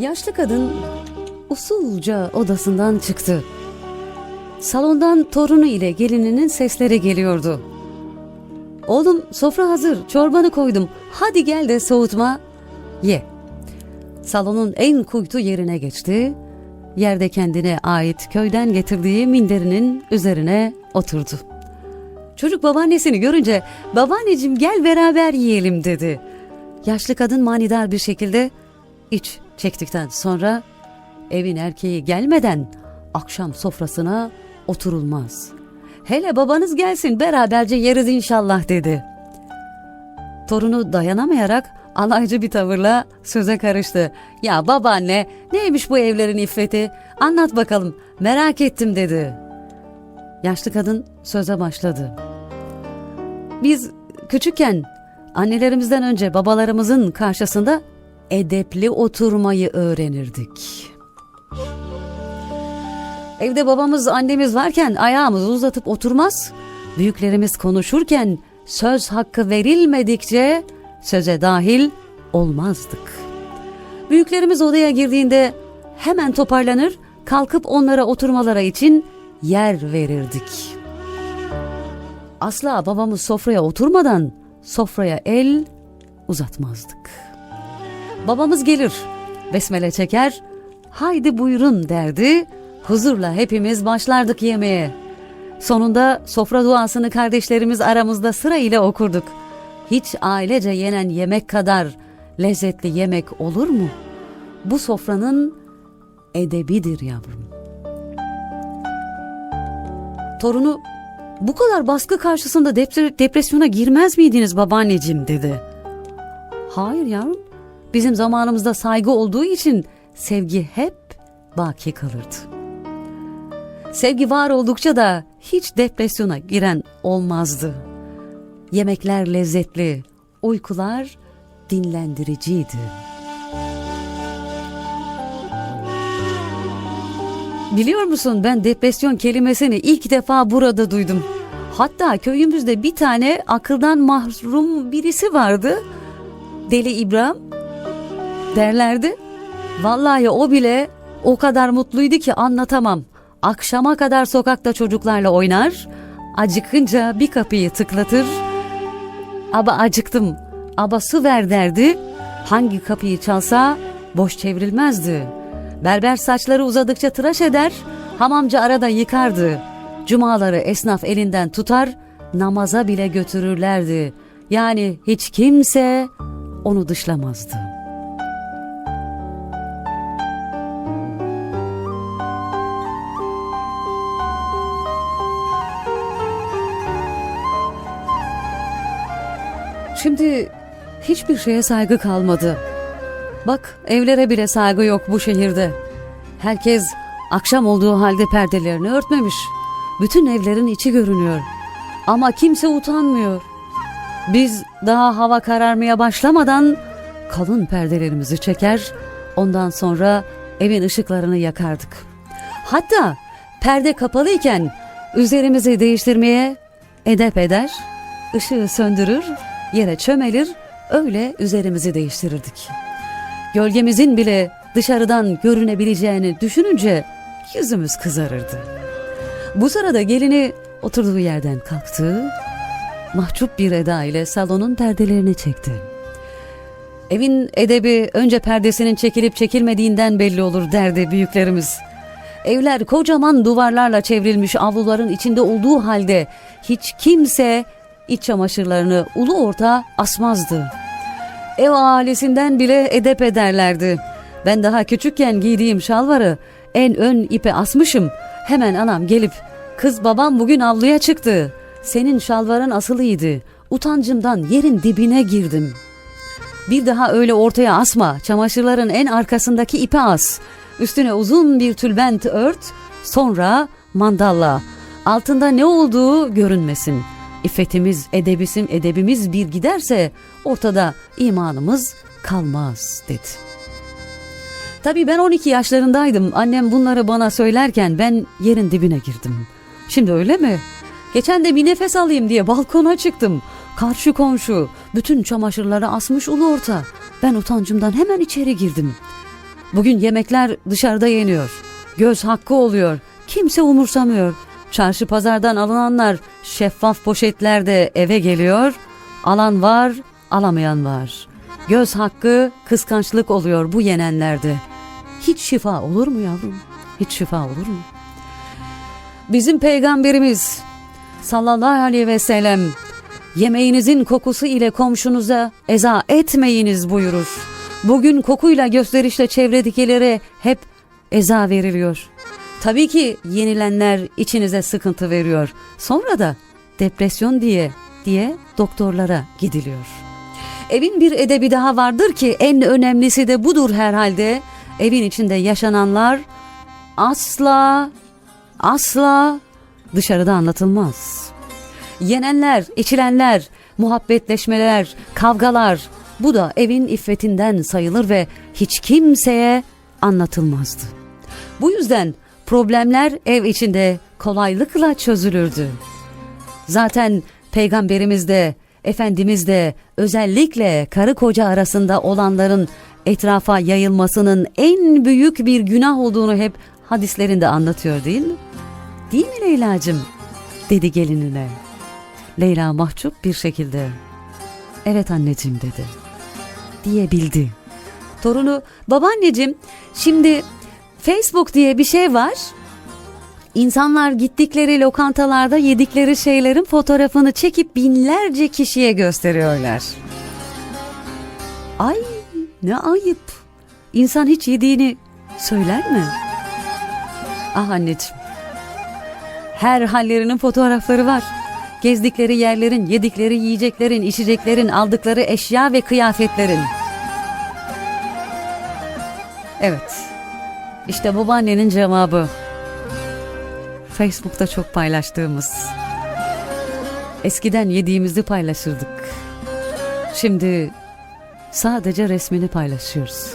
Yaşlı kadın usulca odasından çıktı. Salondan torunu ile gelininin sesleri geliyordu. Oğlum sofra hazır, çorbanı koydum. Hadi gel de soğutma. Ye. Salonun en kuytu yerine geçti. Yerde kendine ait köyden getirdiği minderinin üzerine oturdu. Çocuk babaannesini görünce babaanneciğim gel beraber yiyelim dedi. Yaşlı kadın manidar bir şekilde iç çektikten sonra evin erkeği gelmeden akşam sofrasına oturulmaz. Hele babanız gelsin beraberce yeriz inşallah dedi. Torunu dayanamayarak alaycı bir tavırla söze karıştı. Ya babaanne neymiş bu evlerin iffeti anlat bakalım merak ettim dedi. Yaşlı kadın söze başladı. Biz küçükken annelerimizden önce babalarımızın karşısında edepli oturmayı öğrenirdik. Evde babamız annemiz varken ayağımızı uzatıp oturmaz. Büyüklerimiz konuşurken söz hakkı verilmedikçe söze dahil olmazdık. Büyüklerimiz odaya girdiğinde hemen toparlanır, kalkıp onlara oturmalara için yer verirdik. Asla babamız sofraya oturmadan sofraya el uzatmazdık. Babamız gelir, besmele çeker, haydi buyurun derdi, huzurla hepimiz başlardık yemeğe. Sonunda sofra duasını kardeşlerimiz aramızda sıra ile okurduk. Hiç ailece yenen yemek kadar lezzetli yemek olur mu? Bu sofranın edebidir yavrum. Torunu bu kadar baskı karşısında depre- depresyona girmez miydiniz babaanneciğim dedi. Hayır yavrum. Bizim zamanımızda saygı olduğu için sevgi hep baki kalırdı. Sevgi var oldukça da hiç depresyona giren olmazdı. Yemekler lezzetli, uykular dinlendiriciydi. Biliyor musun ben depresyon kelimesini ilk defa burada duydum. Hatta köyümüzde bir tane akıldan mahrum birisi vardı. Deli İbrahim derlerdi. Vallahi o bile o kadar mutluydu ki anlatamam. Akşama kadar sokakta çocuklarla oynar, acıkınca bir kapıyı tıklatır. Aba acıktım, aba su ver derdi. Hangi kapıyı çalsa boş çevrilmezdi. Berber saçları uzadıkça tıraş eder, hamamcı arada yıkardı. Cumaları esnaf elinden tutar, namaza bile götürürlerdi. Yani hiç kimse onu dışlamazdı. Şimdi hiçbir şeye saygı kalmadı. Bak evlere bile saygı yok bu şehirde. Herkes akşam olduğu halde perdelerini örtmemiş. Bütün evlerin içi görünüyor. Ama kimse utanmıyor. Biz daha hava kararmaya başlamadan kalın perdelerimizi çeker, ondan sonra evin ışıklarını yakardık. Hatta perde kapalıyken üzerimizi değiştirmeye edep eder, ışığı söndürür, yere çömelir, öyle üzerimizi değiştirirdik. Gölgemizin bile dışarıdan görünebileceğini düşününce yüzümüz kızarırdı. Bu sırada gelini oturduğu yerden kalktı, mahcup bir eda ile salonun perdelerini çekti. Evin edebi önce perdesinin çekilip çekilmediğinden belli olur derdi büyüklerimiz. Evler kocaman duvarlarla çevrilmiş avluların içinde olduğu halde hiç kimse iç çamaşırlarını ulu orta asmazdı. Ev ailesinden bile edep ederlerdi. Ben daha küçükken giydiğim şalvarı en ön ipe asmışım. Hemen anam gelip kız babam bugün avluya çıktı. Senin şalvarın asılıydı. Utancımdan yerin dibine girdim. Bir daha öyle ortaya asma. Çamaşırların en arkasındaki ipe as. Üstüne uzun bir tülbent ört. Sonra mandalla. Altında ne olduğu görünmesin. İffetimiz, edebisim, edebimiz bir giderse ortada imanımız kalmaz dedi. Tabii ben 12 yaşlarındaydım. Annem bunları bana söylerken ben yerin dibine girdim. Şimdi öyle mi? Geçen de bir nefes alayım diye balkona çıktım. Karşı komşu bütün çamaşırları asmış ulu orta. Ben utancımdan hemen içeri girdim. Bugün yemekler dışarıda yeniyor. Göz hakkı oluyor. Kimse umursamıyor. Çarşı pazardan alınanlar şeffaf poşetlerde eve geliyor. Alan var, alamayan var. Göz hakkı, kıskançlık oluyor bu yenenlerde. Hiç şifa olur mu yavrum? Hiç şifa olur mu? Bizim peygamberimiz sallallahu aleyhi ve sellem yemeğinizin kokusu ile komşunuza eza etmeyiniz buyurur. Bugün kokuyla gösterişle çevredikilere hep eza veriliyor. Tabii ki yenilenler içinize sıkıntı veriyor. Sonra da depresyon diye diye doktorlara gidiliyor. Evin bir edebi daha vardır ki en önemlisi de budur herhalde. Evin içinde yaşananlar asla asla dışarıda anlatılmaz. Yenenler, içilenler, muhabbetleşmeler, kavgalar bu da evin iffetinden sayılır ve hiç kimseye anlatılmazdı. Bu yüzden problemler ev içinde kolaylıkla çözülürdü. Zaten peygamberimiz de Efendimiz de özellikle karı koca arasında olanların etrafa yayılmasının en büyük bir günah olduğunu hep hadislerinde anlatıyor değil mi? Değil mi Leyla'cığım? dedi gelinine. Leyla mahcup bir şekilde evet anneciğim dedi diyebildi. Torunu babaanneciğim şimdi Facebook diye bir şey var. İnsanlar gittikleri lokantalarda yedikleri şeylerin fotoğrafını çekip binlerce kişiye gösteriyorlar. Ay ne ayıp. İnsan hiç yediğini söyler mi? Ah anneciğim. Her hallerinin fotoğrafları var. Gezdikleri yerlerin, yedikleri yiyeceklerin, içeceklerin, aldıkları eşya ve kıyafetlerin. Evet. İşte babaannenin cevabı. Facebook'ta çok paylaştığımız. Eskiden yediğimizi paylaşırdık. Şimdi sadece resmini paylaşıyoruz.